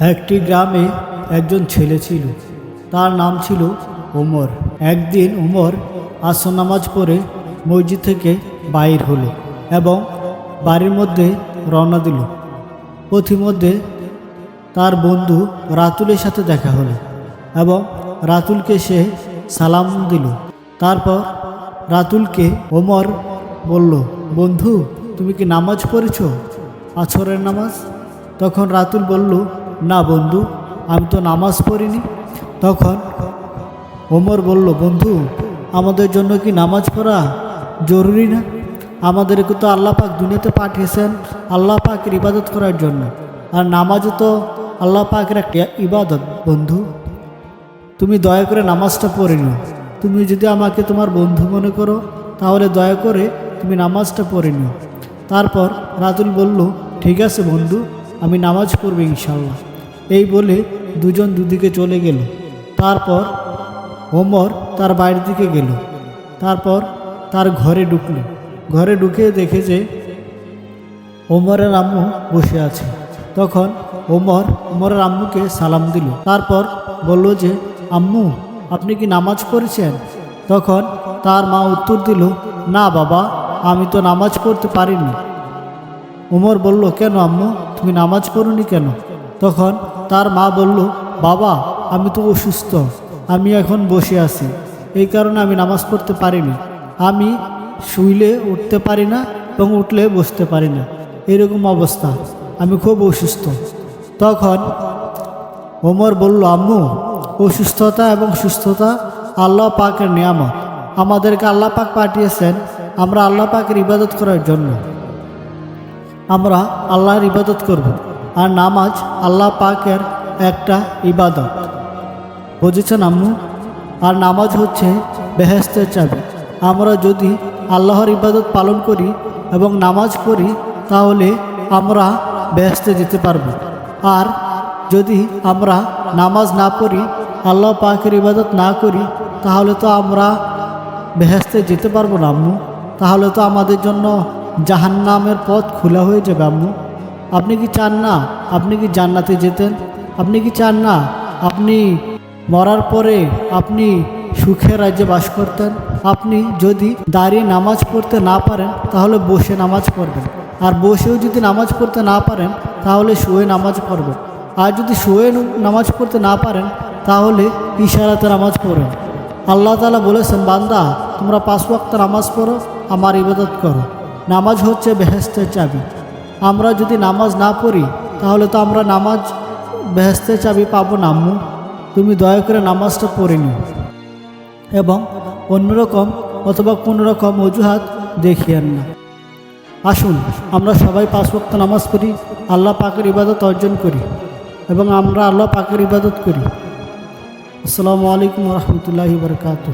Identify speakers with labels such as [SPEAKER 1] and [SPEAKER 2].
[SPEAKER 1] একটি গ্রামে একজন ছেলে ছিল। তার নাম ছিল ওমর। একদিন ওমর আসর নামাজ পড়ে মসজিদ থেকে বাইর হলো এবং বাড়ির মধ্যে রওনা দিল। পথিমধ্যে তার বন্ধু রাতুলের সাথে দেখা হলো। এবং রাতুলকে সে সালাম দিল। তারপর রাতুলকে ওমর বলল, বন্ধু, তুমি কি নামাজ পড়েছ? আছরের নামাজ? তখন রাতুল বলল, না বন্ধু, আমি তো নামাজ পড়িনি। তখন ওমর বলল, বন্ধু, আমাদের জন্য কি নামাজ পড়া জরুরি না? আমাদেরকে তো আল্লাহ পাক দুনিয়াতে পাঠিয়েছেন আল্লাহ পাকের ইবাদত করার জন্য। আর নামাজও তো আল্লাহ পাকের একটা ইবাদত, বন্ধু। তুমি দয়া করে নামাজটা পড়ে নিও। তুমি যদি আমাকে তোমার বন্ধু মনে করো, তাহলে দয়া করে তুমি নামাজটা পড়ে নিও। তারপর রাতুল বলল, ঠিক আছে বন্ধু, আমি নামাজ পড়ব ইনশাল্লাহ এই বলে দুজন দুদিকে চলে গেল। তারপর ওমর তার বাড়ির দিকে গেল। তারপর তার ঘরে ঢুকল। ঘরে ঢুকে দেখে যে ওমরের আম্মু বসে আছে। তখন ওমর, ওমরের আম্মুকে সালাম দিল। তারপর বলল যে আম্মু, আপনি কি নামাজ পড়েছেন? তখন তার মা উত্তর দিল, না বাবা, আমি তো নামাজ পড়তে পারিনি। ওমর বলল, কেন আম্মু, তুমি নামাজ পড়ুনি কেন? তখন তার মা বলল, বাবা, আমি তো অসুস্থ, আমি এখন বসে আছি, এই কারণে আমি নামাজ পড়তে পারিনি। আমি শুইলে উঠতে পারি না এবং উঠলে বসতে পারি না। এরকম অবস্থা, আমি খুব অসুস্থ। তখন ওমর বলল, আম্মু অসুস্থতা এবং সুস্থতা আল্লাহ পাকের নিয়ামত। আমাদেরকে আল্লাহ পাক পাঠিয়েছেন আমরা আল্লাহ পাকের ইবাদত করার জন্য। আমরা আল্লাহর ইবাদত করব আর নামাজ আল্লাহ পাকের একটা ইবাদত। বুঝেছেন আম্মু? আর নামাজ হচ্ছে বেহেস্তের চাবি। আমরা যদি আল্লাহর ইবাদত পালন করি এবং নামাজ পড়ি তাহলে আমরা বেহেস্তে যেতে পারব। আর যদি আমরা নামাজ না পড়ি, আল্লাহ পাকের ইবাদত না করি, তাহলে তো আমরা বেহেস্তে যেতে পারব না আম্মু। তাহলে তো আমাদের জন্য জাহান্নামের পথ খোলা হয়ে যাবে আম্মু। আপনি কি চান না? আপনি কি জান্নাতে যেতেন? আপনি কি চান না আপনি মরার পরে আপনি সুখের রাজ্যে বাস করতেন? আপনি যদি দাঁড়িয়ে নামাজ পড়তে না পারেন, তাহলে বসে নামাজ পড়বেন। আর বসেও যদি নামাজ পড়তে না পারেন, তাহলে শুয়ে নামাজ পড়বেন। আর যদি শুয়ে নামাজ পড়তে না পারেন, তাহলে ইশারাতে নামাজ পড়েন আল্লাহ তালা বলেছেন, বান্দা, তোমরা পাঁচ ওয়াক্ত নামাজ পড়ো, আমার ইবাদত করো। নামাজ হচ্ছে বেহেস্তের চাবি। আমরা যদি নামাজ না পড়ি, তাহলে তো আমরা নামাজ বেহেস্তের চাবি পাবো না, আম্মু। তুমি দয়া করে নামাজটা পড়ে নিও। এবং অন্যরকম অথবা কোনো রকম অজুহাত দেখিয়েন না। আসুন, আমরা সবাই পাঁচ ওয়াক্ত নামাজ পড়ি, আল্লাহ পাকের ইবাদত অর্জন করি। এবং আমরা আল্লাহ পাকের ইবাদত করি। আসসালামু আলাইকুম রহমতুল্লাহি বরকাত